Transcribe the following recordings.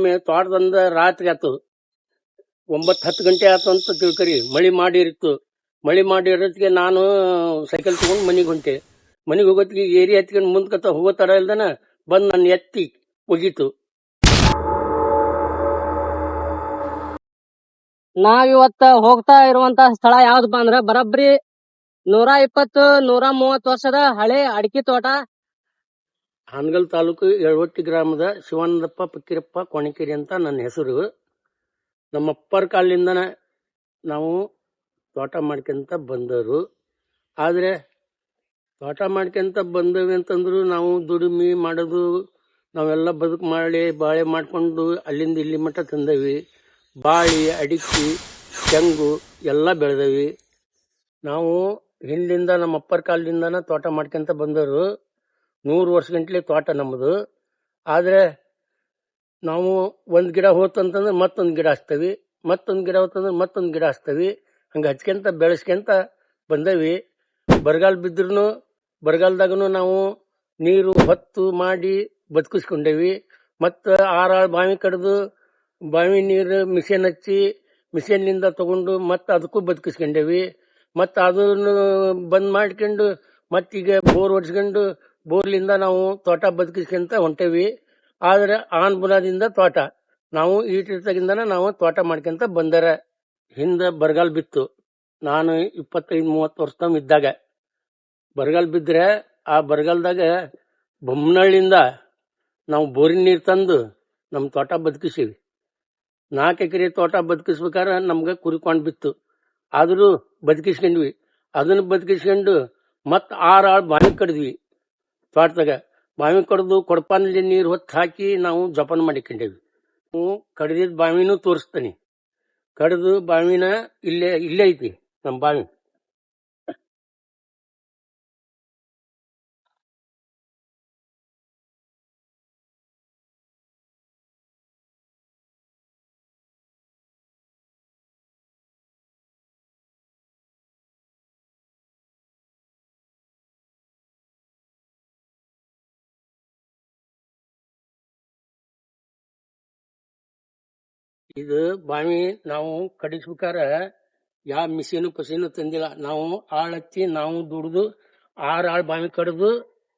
ಒಮ್ಮೆ ತೋಟದಂದ ರಾತ್ರಿ ಆತು. ಒಂಬತ್ತು ಹತ್ತು ಗಂಟೆ ಆತು ಅಂತ ತಿಳ್ಕರಿ. ಮಳಿ ಮಾಡಿರಿತ್ತು ಮಳಿ ಮಾಡಿರೋದಕ್ಕೆ ನಾನು ಸೈಕಲ್ ತಗೊಂಡು ಮನೆಗೆ ಹೊಂಟೆ. ಮನೆಗೆ ಹೋಗೋತ್ತಿಗೆ ಏರಿ ಹತ್ಕೊಂಡು ಮುಂದ್ಕತ್ತ ಹೋಗೋ ತರ ಇಲ್ದನ ಬಂದ್ ನನ್ನ ಎತ್ತಿ ಒಗೀತು. ನಾವಿವತ್ತ ಹೋಗ್ತಾ ಇರುವಂತ ಸ್ಥಳ ಯಾವ್ದಪ್ಪ ಅಂದ್ರ ಬರಬ್ರಿ ನೂರಾ ಇಪ್ಪತ್ತು, ನೂರಾ ಮೂವತ್ ವರ್ಷದ ಹಳೆ ಅಡಿಕೆ ತೋಟ. ಹಾನಗಲ್ ತಾಲೂಕು ಎಳವಟ್ಟಿ ಗ್ರಾಮದ ಶಿವಾನಂದಪ್ಪ, ಪಕ್ಕಿರಪ್ಪ, ಕೊಣಕೇರಿ ಅಂತ ನನ್ನ ಹೆಸರು. ನಮ್ಮ ಅಪ್ಪರ ಕಾಲಿಂದನ ನಾವು ತೋಟ ಮಾಡ್ಕೊಂತ ಬಂದವರು. ಆದರೆ ತೋಟ ಮಾಡ್ಕೊಂತ ಬಂದವಿ ಅಂತಂದ್ರು ನಾವು ದುಡಿಮೆ ಮಾಡೋದು, ನಾವೆಲ್ಲ ಬದುಕು ಮಾಡಿ, ಬಾಳೆ ಮಾಡ್ಕೊಂಡು ಅಲ್ಲಿಂದ ಇಲ್ಲಿ ಮಟ್ಟ ತಂದವಿ. ಬಾಳಿ, ಅಡಿಕೆ, ತೆಂಗು ಎಲ್ಲ ಬೆಳೆದವಿ. ನಾವು ಹಿಂದಿಂದ ನಮ್ಮ ಅಪ್ಪರ ಕಾಲದಿಂದನ ತೋಟ ಮಾಡ್ಕೊಂತ ಬಂದವರು. ನೂರು ವರ್ಷ ಗಂಟ್ಲೆ ತೋಟ ನಮ್ಮದು ಆದರೆ ನಾವು ಒಂದು ಗಿಡ ಹೋತಂತಂದ್ರೆ ಮತ್ತೊಂದು ಗಿಡ ಹಚ್ತೇವಿ, ಮತ್ತೊಂದು ಗಿಡ ಹೋತಂದ್ರೆ ಮತ್ತೊಂದು ಗಿಡ ಹಚ್ತೇವೆ, ಹಂಗೆ ಹಚ್ಕೊಂತ ಬೆಳೆಸ್ಕೊಂತ ಬಂದೇವಿ. ಬರಗಾಲ ಬಿದ್ರೂ ಬರಗಾಲದಾಗನು ನಾವು ನೀರು ಹೊತ್ತು ಮಾಡಿ ಬದುಕಿಸ್ಕೊಂಡೇವಿ. ಮತ್ತು ಆರಾಳು ಬಾವಿ ಕಡ್ದು ಬಾವಿ ನೀರು ಮಿಷನ್ ಹಚ್ಚಿ ಮಿಷನ್ನಿಂದ ತಗೊಂಡು ಮತ್ತೆ ಅದಕ್ಕೂ ಬದುಕಿಸ್ಕೊಂಡೇವಿ. ಮತ್ತು ಅದನ್ನು ಬಂದ್ ಮಾಡ್ಕೊಂಡು ಮತ್ತೀಗ ಬೋರ್ ಹೊಡ್ಸ್ಕೊಂಡು ಬೋರ್ಲಿಂದ ನಾವು ತೋಟ ಬದುಕಿಸ್ಕೊಂತ ಹೊಂಟೇವಿ. ಆದ್ರೆ ಆನ್ ಬುನಾದಿಂದ ತೋಟ. ನಾವು ಈಟಿರ್ತಗಿಂದನ ನಾವು ತೋಟ ಮಾಡ್ಕೊಂತ ಬಂದರ. ಹಿಂದೆ ಬರಗಾಲ ಬಿತ್ತು. ನಾನು ಇಪ್ಪತ್ತೈದು, ಮೂವತ್ತು ವರ್ಷ ಇದ್ದಾಗ. ಬರಗಾಲ ಬಿದ್ದರೆ ಆ ಬರಗಾಲದಾಗ ಬೊಮ್ಮನಹಳ್ಳಿಯಿಂದ ನಾವು ಬೋರಿನ ನೀರು ತಂದು ನಮ್ಮ ತೋಟ ಬದುಕಿಸೀವಿ. ನಾಲ್ಕು ಎಕರೆ ತೋಟ ಬದುಕಿಸ್ಬೇಕಾದ್ರೆ ನಮ್ಗೆ ಕುರಿಕೊಂಡು ಬಿತ್ತು. ಆದರೂ ಬದುಕಿಸ್ಕೊಂಡ್ವಿ. ಅದನ್ನ ಬದುಕಿಸ್ಕೊಂಡು ಮತ್ತೆ ಆರು ಆಳು ಬಾವಿ ಕಡಿದ್ವಿ ತೋಟದಾಗ ಬಾವಿ ಕಡ್ದು ಕೊಡಪಾನಲ್ಲಿ ನೀರು ಹೊತ್ತು ಹಾಕಿ ನಾವು ಜೋಪಾನ ಮಾಡಿಕೊಂಡೇವಿ. ಕಡ್ದಿದ್ ಬಾವಿನೂ ತೋರಿಸ್ತೀನಿ. ಕಡ್ದು ಬಾವಿನ ಇಲ್ಲೇ ಇಲ್ಲೇ ಐತಿ ನಮ್ಮ ಬಾವಿ. ಇದು ಬಾವಿ ನಾವು ಕಡಿಸ್ಬೇಕಾರ ಯಾವ ಮಿಷಿನ್ ಪಸೀನು ತಂದಿಲ್ಲ. ನಾವು ಆಳ್ ಹಚ್ಚಿ ನಾವು ದುಡ್ದು ಆರು ಆಳು ಬಾವಿ ಕಡ್ದು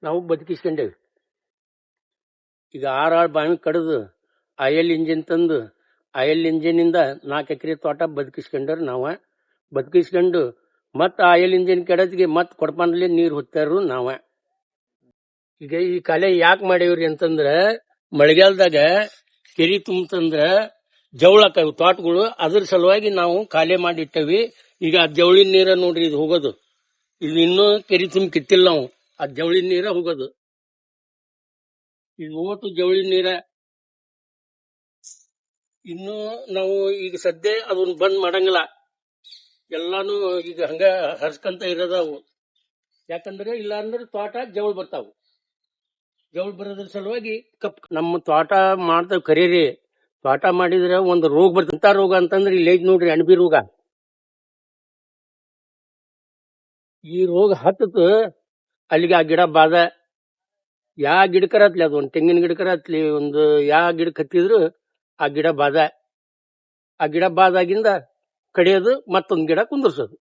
ನಾವು ಬದುಕಿಸ್ಕೊಂಡೇವಿ. ಈಗ ಆರು ಆಳು ಬಾವಿ ಕಡ್ದು ಆಯಲ್ ಇಂಜಿನ್ ತಂದು ಆಯಲ್ ಇಂಜಿನಿಂದ ನಾಲ್ಕು ಎಕರೆ ತೋಟ ಬದುಕಿಸ್ಕೊಂಡ್ರು ನಾವು. ಬದುಕಿಸ್ಕೊಂಡು ಮತ್ತೆ ಆಯಲ್ ಇಂಜಿನ್ ಕೆಡತಿಗೆ ಮತ್ ಕೊಡಪಾನಲ್ಲಿ ನೀರು ಹೊತ್ತಾರು ನಾವ. ಈಗ ಈ ಕಲೆ ಯಾಕೆ ಮಾಡೇವ್ರಿ ಅಂತಂದ್ರ, ಮಳೆಗಾಲದಾಗ ಕೆರಿ ತುಂಬತಂದ್ರ ಜವಳಕ್ಕಾವು ತೋಟಗಳು ಅದ್ರ ಸಲುವಾಗಿ ನಾವು ಖಾಲಿ ಮಾಡಿಟ್ಟವಿ. ಈಗ ಆ ಜವಳಿನ ನೀರ ನೋಡ್ರಿ ಇದು ಹೋಗೋದು. ಇದು ಇನ್ನೂ ಕೆರಿ ತುಂಬ ಕಿತ್ತಿಲ್ಲ ನಾವು. ಆ ಜವಳಿನ ನೀರ ಹೋಗೋದು. ಇದು ಓಟು ಜವಳಿ ನೀರ. ಇನ್ನು ನಾವು ಈಗ ಸದ್ಯ ಅದನ್ನ ಬಂದ್ ಮಾಡಂಗಿಲ್ಲ. ಎಲ್ಲಾನು ಈಗ ಹಂಗ ಹರ್ಸ್ಕಂತ ಇರೋದವು. ಯಾಕಂದ್ರೆ ಇಲ್ಲ ಅಂದ್ರೆ ತೋಟ ಜವಳು ಬರ್ತಾವು. ಜವಳು ಬರೋದ್ರ ಸಲುವಾಗಿ ಕಪ್ ನಮ್ಮ ತೋಟ ಮಾಡ್ತಾವ್ ಕರೀರಿ. ತೋಟ ಮಾಡಿದ್ರೆ ಒಂದು ರೋಗ ಬರ್ತಂತ ರೋಗ ಅಂತಂದ್ರೆ ಇಲ್ಲಿ ಐತ್ ನೋಡ್ರಿ ಅಣಬಿ ರೋಗ. ಈ ರೋಗ ಹತ್ತತು ಅಲ್ಲಿಗೆ ಆ ಗಿಡ ಬಾದ. ಯಾ ಗಿಡಕರ ಹತ್ಲಿ ಅದು ಒಂದು ತೆಂಗಿನ ಗಿಡಕರ ಹತ್ಲಿ ಒಂದು ಯಾ ಗಿಡಕ್ಕೆ ಹತ್ತಿದ್ರು ಆ ಗಿಡ ಬಾದ. ಆ ಗಿಡ ಬಾದಾಗಿಂದ ಕಡಿಯೋದು ಮತ್ತೊಂದು ಗಿಡ ಕುಂದರ್ಸೋದು.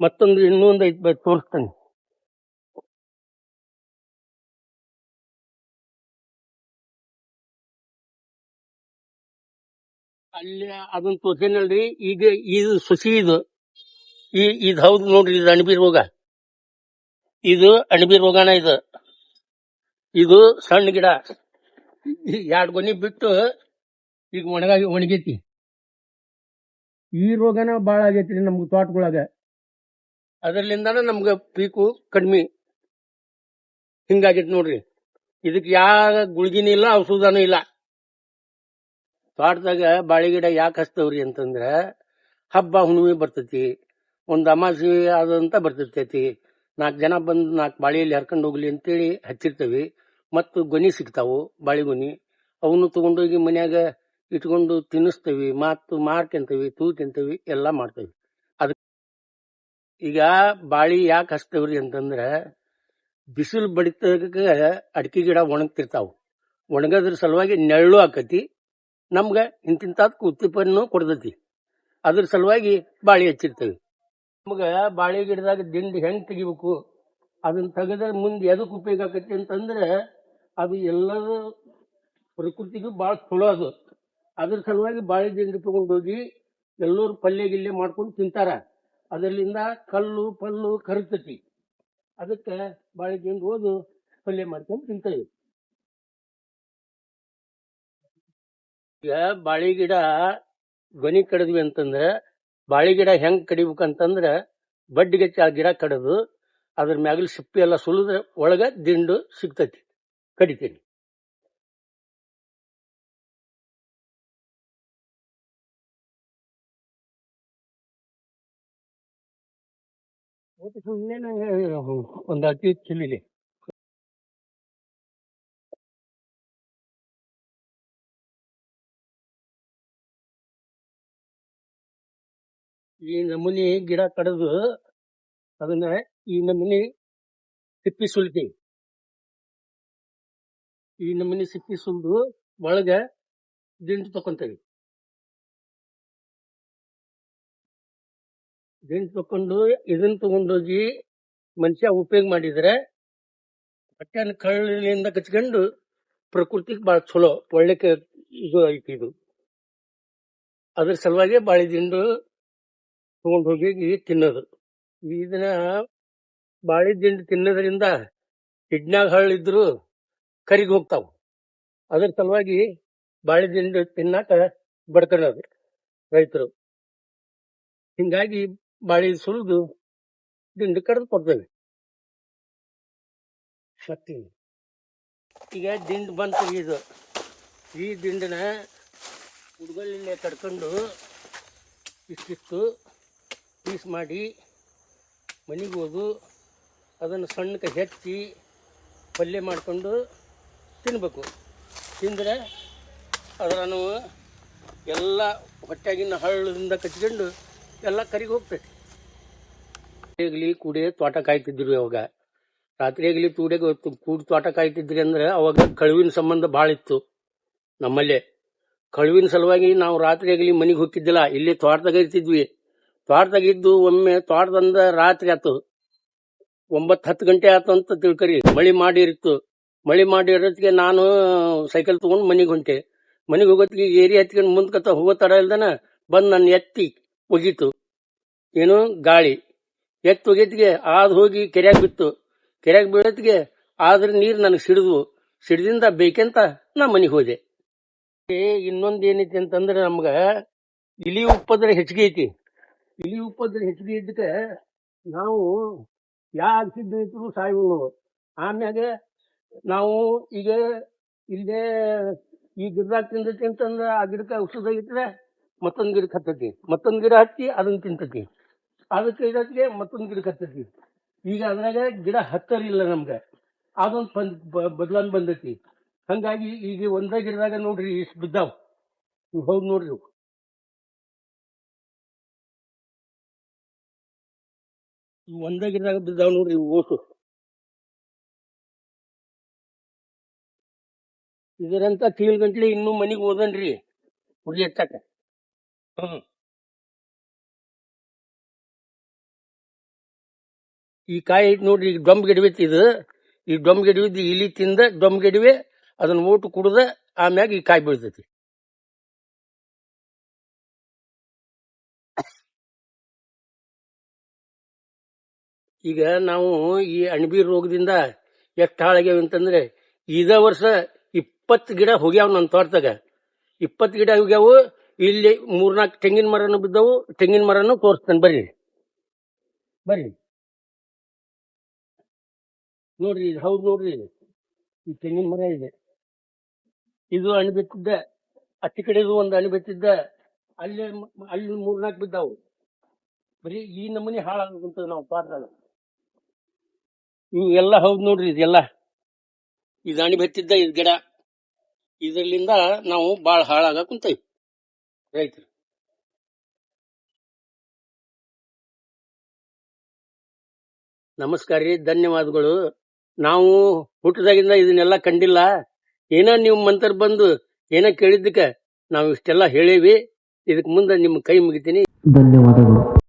ಮತ್ತೊಂದು ಇನ್ನೊಂದು ಐದು ತೋರಿಸ್ತಾನೆ. ಅಲ್ಲಿ ಅದನ್ನ ತೋರ್ಸೇನಲ್ರಿ ಈಗ ಇದು ಸುಸಿ ಇದು. ಈ ಇದು ಹೌದು ನೋಡ್ರಿ ಇದು ಅಣಬಿ ರೋಗ. ಇದು ಅಣಬಿ ರೋಗನ ಇದು. ಇದು ಸಣ್ಣ ಗಿಡ. ಎರಡು ಗೊನಿ ಬಿಟ್ಟು ಈಗ ಒಣಗಾಗಿ ಒಣಗೈತಿ. ಈ ರೋಗನ ಬಾಳ ಆಗೈತ್ರಿ ನಮ್ಗೆ ತೋಟಗೊಳಗ. ಅದರ್ಲಿಂದಾನ ನಮ್ಗ ಪೀಕು ಕಡಿಮೆ. ಹಿಂಗಾಗೈತಿ ನೋಡ್ರಿ. ಇದಕ್ಕೆ ಯಾವ ಗುಳಿಗಿನೂ ಇಲ್ಲ ಔಷಧನೂ ಇಲ್ಲ. ತೋಟದಾಗ ಬಾಳೆ ಗಿಡ ಯಾಕೆ ಹಚ್ತವ್ರಿ ಅಂತಂದ್ರ ಹಬ್ಬ ಹುಣ್ಣಿಮೆ ಬರ್ತೈತಿ, ಒಂದು ಅಮಾಸಿ ಆದಂತ ಬರ್ತೈತಿ. ನಾಲ್ಕು ಜನ ಬಂದು ನಾಲ್ಕು ಬಾಳೆಯಲ್ಲಿ ಹರ್ಕೊಂಡು ಹೋಗ್ಲಿ ಅಂತೇಳಿ ಹಚ್ಚಿರ್ತೇವೆ. ಮತ್ತು ಗೊನಿ ಸಿಗ್ತಾವು, ಬಾಳೆ ಗೊನಿ. ಅವನು ತಗೊಂಡೋಗಿ ಮನ್ಯಾಗ ಇಟ್ಕೊಂಡು ತಿನ್ನಿಸ್ತೇವಿ ಮತ್ತು ಮಾರ್ಕೊಂತೀವಿ ತೂತಿಂತೀವಿ ಎಲ್ಲಾ ಮಾಡ್ತೇವೆ. ಅದ ಈಗ ಬಾಳಿ ಯಾಕೆ ಹಚ್ತೇವ್ರಿ ಅಂತಂದ್ರೆ ಬಿಸಿಲು ಬಡಿತ ಅಡಿಕೆ ಗಿಡ ಒಣಗ್ತಿರ್ತಾವ. ಒಣಗದ್ರ ಸಲುವಾಗಿ ನೆರಳು ಆಕತಿ ನಮ್ಗ ಇಂತಿಂತಾದ್ಕ ಉತ್ಪನ್ನ ಕೊಡ್ತೈತಿ. ಅದ್ರ ಸಲುವಾಗಿ ಬಾಳೆ ಹಚ್ಚಿರ್ತೇವೆ. ನಮ್ಗ ಬಾಳೆ ಗಿಡದಾಗ ದಿಂಡು ಹೆಂಗ್ ತೆಗಿಬೇಕು? ಅದನ್ನ ತೆಗೆದ್ರೆ ಮುಂದೆ ಎದಕ್ಕೆ ಉಪಯೋಗ ಆಕತಿ ಅಂತಂದ್ರೆ ಅದು ಎಲ್ಲರೂ ಪ್ರಕೃತಿಗೂ ಭಾಳ ಚಲೋ ಅದು. ಅದ್ರ ಸಲುವಾಗಿ ಬಾಳೆ ದಿಂಡು ತಗೊಂಡೋಗಿ ಎಲ್ಲರೂ ಪಲ್ಯ ಗಿಲ್ಲೆ ಮಾಡ್ಕೊಂಡು ತಿಂತಾರ. ಅದರಿಂದ ಕಲ್ಲು, ಪಲ್ಲು ಕರಗ್ತತಿ. ಅದಕ್ಕೆ ಬಾಳೆ ದಿಂಡು ಓದು ಪಲ್ಯ ಮಾಡ್ಕೊಂಡು ತಿಂತೇವೆ. ಈಗ ಬಾಳೆ ಗಿಡ ಗೊನಿ ಕಡಿದ್ವಿ ಅಂತಂದ್ರೆ, ಬಾಳೆ ಗಿಡ ಹೆಂಗ್ ಕಡಿಬೇಕಂತಂದ್ರ ಬಡ್ಡಿಗೆ ಆ ಗಿಡ ಕಡದು, ಅದ್ರ ಮ್ಯಾಗಲ್ ಸಿಪ್ಪಿ ಎಲ್ಲ ಸುಲಿದ್ರೆ ಒಳಗ ದಿಂಡು ಸಿಗ್ತೈತಿ, ಕಡಿತೀನಿ. ಸುಮ್ಮನೆ ಒಂದ್ ಅತಿ ಚಿಲ್ಲಿಲಿ ಈ ನಮೂನಿ ಗಿಡ ಕಡಿದು ಅದನ್ನ ಈ ನಮೂನಿ ಸಿಪ್ಪಿ ಸುಲಿತೀವಿ ಈ ನಮೂನಿ ಸಿಪ್ಪಿ ಸುಲ್ದು ಒಳಗ ದಿಂಡು ತಕೊಂತೀವಿ ದಿಂಡು ತಕೊಂಡು ಇದನ್ನ ತಗೊಂಡೋಗಿ ಮನುಷ್ಯ ಉಪಯೋಗ ಮಾಡಿದ್ರೆ ಹೊಟ್ಟೆನ ಕಳ್ಳಿಂದ ಕಚ್ಕೊಂಡು ಪ್ರಕೃತಿಗೆ ಬಹಳ ಚಲೋ ಒಳ್ಳೆ ಇದು ಐತಿ ಇದು. ಅದ್ರ ಸಲುವಾಗಿ ಬಾಳೆ ದಿಂಡು ತಗೊಂಡ್ ಹೋಗಿ ತಿನ್ನೋದು. ಇದನ್ನ ಬಾಳೆ ದಿಂಡು ತಿನ್ನೋದ್ರಿಂದ ಕಿಡ್ನ್ಯಾಗ ಹಳ್ಳಿದ್ರು ಕರಿಗೆ ಹೋಗ್ತಾವ. ಅದ್ರ ಸಲುವಾಗಿ ಬಾಳೆ ದಿಂಡು ತಿನ್ನಾಕ ಬಡ್ಕೊಳ್ಳೋದು ರೈತರು. ಹಿಂಗಾಗಿ ಬಾಳೆ ಸುಲಿದು ದಿಂಡು ಕಡ್ದು ಕೊಡ್ತೇವೆ. ಶಕ್ತಿ. ಈಗ ದಿಂಡು ಬಂತು ಇದು. ಈ ದಿಂಡನ ಹುಡುಗಲ್ಲಿ ಕಡ್ಕೊಂಡು ಇಷ್ಟಿಷ್ಟು ಪೀಸ್ ಮಾಡಿ ಮನೆಗೆ ಹೋದು, ಅದನ್ನು ಸಣ್ಣಕ್ಕೆ ಹೆಚ್ಚಿ ಪಲ್ಯ ಮಾಡಿಕೊಂಡು ತಿನ್ನಬೇಕು ತಿಂದರೆ ಅದನ್ನು ಎಲ್ಲ ಹೊಟ್ಟೆಗಿನ ಹಳ್ಳದಿಂದ ಕಚ್ಕೊಂಡು ಎಲ್ಲ ಕರಿಗೆ ಹೋಗ್ತೈತಿ. ಆಗಲಿ ಕೂಡೆ ತೋಟ ಕಾಯ್ತಿದ್ರು ಅವಾಗ ರಾತ್ರಿ ಆಗಲಿ ತೂಡೆಗೆ ಕೂಡ ತೋಟ ಕಾಯ್ತಿದ್ರಿ ಅಂದ್ರೆ ಅವಾಗ ಕಳುವಿನ ಸಂಬಂಧ ಭಾಳ ಇತ್ತು ನಮ್ಮಲ್ಲೇ. ಕಳುವಿನ ಸಲುವಾಗಿ ನಾವು ರಾತ್ರಿಯಾಗಲಿ ಮನೆಗೆ ಹೋಗ್ತಿದ್ದಿಲ್ಲ, ಇಲ್ಲಿ ತೋಟದಾಗ ಇರ್ತಿದ್ವಿ. ತೋಟದಾಗ ಇದ್ದು ಒಮ್ಮೆ ತೋಟದಿಂದ ರಾತ್ರಿ ಆತು. ಒಂಬತ್ತು ಹತ್ತು ಗಂಟೆ ಆತು ಅಂತ ತಿಳ್ಕರಿ. ಮಳಿ ಮಾಡಿರಿತ್ತು ಮಳಿ ಮಾಡಿರೋದಕ್ಕೆ ನಾನು ಸೈಕಲ್ ತಗೊಂಡು ಮನೆಗೆ ಹೊಂಟೆ. ಮನೆಗೆ ಹೋಗೋದಕ್ಕೆ ಏರಿ ಹತ್ಕೊಂಡು ಮುಂದ್ಕತ್ತ ಹೋಗೋ ತಡ ಇಲ್ದನ ಬಂದು ನನ್ನ ಎತ್ತಿ ಒಗೀತು. ಏನು? ಗಾಳಿ. ಎತ್ತಿ ಒಗೆತ್ತಿಗೆ ಆದ್ ಹೋಗಿ ಕೆರೆಯಾಗ ಬಿತ್ತು. ಕೆರೆಯಾಗ ಬೀಳತ್ತಿಗೆ ಆದ್ರೆ ನೀರು ನನಗೆ ಸಿಡಿದ್ವು. ಸಿಡಿದಿಂದ ಬೇಕಂತ ನಾ ಮನೆಗೆ ಹೋದೆ. ಇನ್ನೊಂದ್ ಏನೈತಿ ಅಂತಂದ್ರೆ ನಮ್ಗೆ ಇಲಿ ಉಪದ್ರ ಹೆಚ್ಚಿಗೆ ಐತಿ. ಇಲಿ ಉಪದ್ರ ಹೆಚ್ಚಿಗೆ ಇದ್ದಕ್ಕೆ ನಾವು ಯಾ ಸಿದ್ಧ ಇದ್ರು ನಾವು. ಆಮ್ಯಾಗ ನಾವು ಈಗ ಇಲ್ಲೇ ಈ ಗಿಡದಾಗ ತಿಂದೈತಿ ಅಂತಂದ್ರೆ ಆ ಗಿಡಕ್ಕೆ ಔಷಧ ಇಟ್ಟರೆ ಮತ್ತೊಂದು ಗಿಡಕ್ಕೆ ಹತ್ತತಿ. ಮತ್ತೊಂದು ಗಿಡ ಹತ್ತಿ ಅದನ್ನ ತಿಂತತಿ. ಅದಕ್ಕೆ ಇದಕ್ಕೆ ಮತ್ತೊಂದು ಗಿಡಕ್ಕೆ ಹತ್ತತಿ. ಈಗ ಅದ್ರಾಗ ಗಿಡ ಹತ್ತರಿಲ್ಲ ನಮ್ಗೆ. ಅದೊಂದು ಬಂದ್ ಬದಲಾವಣೆ ಬಂದೈತಿ. ಹಂಗಾಗಿ ಈಗ ಒಂದೇ ಗಿಡದಾಗ ನೋಡ್ರಿ ಇಷ್ಟು ಬಿದ್ದಾವ್. ಹೋಗಿ ನೋಡ್ರಿ ಒಂದೇ ಗಿಡದಾಗ ಬಿದ್ದಾವ ನೋಡ್ರಿ ಇವು ಓಸು. ಇದರಂತ ತಿಂಗಳ ಗಂಟ್ಲೆ ಇನ್ನೂ ಮನಿಗೆ ಓದನ್ರಿ ಉರಿ ಹಚ್ಚಕ ಈ ಕಾಯಿ ಐತಿ ನೋಡ್ರಿ ಈಗ ಡೊಂಬ್ ಗಿಡವಿತ್ ಇದು. ಈ ಡೊಂಬ್ ಗಿಡವಿದ್ದು ಇಲಿ ತಿಂದ ಡೊಂಬ್ ಗಿಡವೆ ಅದನ್ನ ಊಟ ಕುಡ್ದ ಆಮ್ಯಾಗ ಈ ಕಾಯಿ ಬೀಳ್ತೈತಿ. ಈಗ ನಾವು ಈ ಅಣಬಿ ರೋಗದಿಂದ ಎಷ್ಟು ಹಾಳಾಗ್ಯಾವ ಅಂತಂದ್ರೆ ಇದ ವರ್ಷ ಇಪ್ಪತ್ತು ಗಿಡ ಹೋಗ್ಯಾವ ನನ್ನ ತೋಟದಾಗ. ಇಪ್ಪತ್ತು ಗಿಡ ಹೋಗ್ಯಾವು, ಇಲ್ಲಿ ಮೂರ್ನಾಲ್ಕು ತೆಂಗಿನ ಮರನು ಬಿದ್ದವು, ತೆಂಗಿನ ಮರನು ತೋರಿಸ್ತೇನೆ ಬರ್ರಿ. ಬರ್ರಿ. ನೋಡ್ರಿ ಹೌದು ನೋಡ್ರಿ, ಈ ತೆಂಗಿನ ಮರ ಇದೆ. ಇದು ಅಣಬಿತ್ತಿದ್ದ ಅತ್ತಿ ಕಡೆದು ಒಂದು ಅಣಬಿತ್ತಿದ್ದ ಬಿತ್ತಿದ್ದ ಅಲ್ಲಿ ಅಲ್ಲಿ ಮೂರ್ನಾಲ್ಕು ಬಿದ್ದಾವು. ಬರೀ ಈ ನಮೂನಿ ಹಾಳಾಗುಂತದ ನಾವು ಪಾಠದಾಗ ಇವು ಎಲ್ಲ ಹೌದು ನೋಡ್ರಿ ಇದೆಲ್ಲ. ಈ ದಾಣಿ ಬೆತ್ತಿದ್ದ ಇದು ಗಿಡ. ಇದರಲ್ಲಿಂದ ನಾವು ಬಾಳ ಹಾಳಾಗ ಕುಂತೀವಿ ರೈತರು. ನಮಸ್ಕಾರ ರೀ, ಧನ್ಯವಾದಗಳು. ನಾವು ಹುಟ್ಟದಾಗಿಂದ ಇದನ್ನೆಲ್ಲ ಕಂಡಿಲ್ಲ. ಏನ ನೀವು ಮಂತ್ರ ಬಂದು ಏನ ಕೇಳಿದ್ದಕ್ಕ ನಾವು ಇಷ್ಟೆಲ್ಲ ಹೇಳೇವಿ. ಇದಕ್ ಮುಂದೆ ನಿಮ್ಮ ಕೈ ಮುಗಿತೀನಿ. ಧನ್ಯವಾದಗಳು.